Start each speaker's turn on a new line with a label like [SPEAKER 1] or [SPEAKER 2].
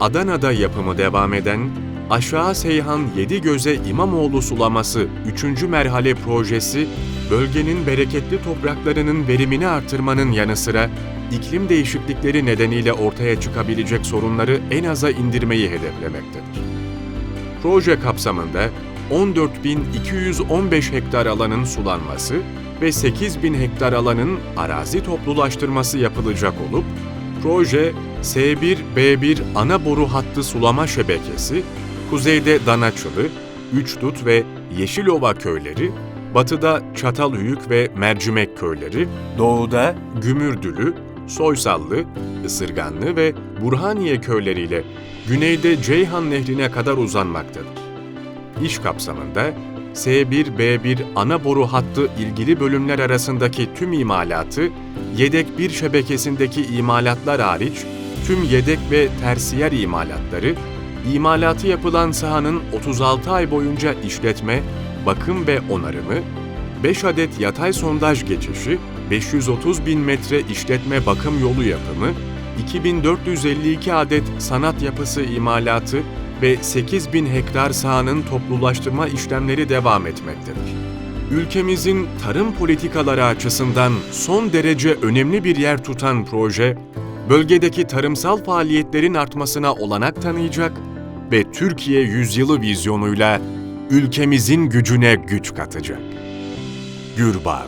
[SPEAKER 1] Adana'da yapımı devam eden Aşağı Seyhan Yedigöze İmamoğlu Sulaması 3. merhale projesi, bölgenin bereketli topraklarının verimini artırmanın yanı sıra iklim değişiklikleri nedeniyle ortaya çıkabilecek sorunları en aza indirmeyi hedeflemektedir. Proje kapsamında 14.215 hektar alanın sulanması ve 8.000 hektar alanın arazi toplulaştırması yapılacak olup, proje S1-B1 ana boru hattı sulama şebekesi, kuzeyde Danaçılı, Üçdut ve Yeşilova köyleri, batıda Çatalhöyük ve Mercimek köyleri, doğuda Gümürdülü, Soysallı, Isırganlı ve Burhaniye köyleriyle güneyde Ceyhan Nehri'ne kadar uzanmaktadır. İş kapsamında S1-B1 ana boru hattı ilgili bölümler arasındaki tüm imalatı, yedek bir şebekesindeki imalatlar hariç tüm yedek ve tersiyer imalatları, imalatı yapılan sahanın 36 ay boyunca işletme, bakım ve onarımı, 5 adet yatay sondaj geçişi, 530 bin metre işletme bakım yolu yapımı, 2452 adet sanat yapısı imalatı ve 8 bin hektar sahanın toplulaştırma işlemleri devam etmektedir. Ülkemizin tarım politikaları açısından son derece önemli bir yer tutan proje, bölgedeki tarımsal faaliyetlerin artmasına olanak tanıyacak ve Türkiye yüzyılı vizyonuyla ülkemizin gücüne güç katacak. Gürbağ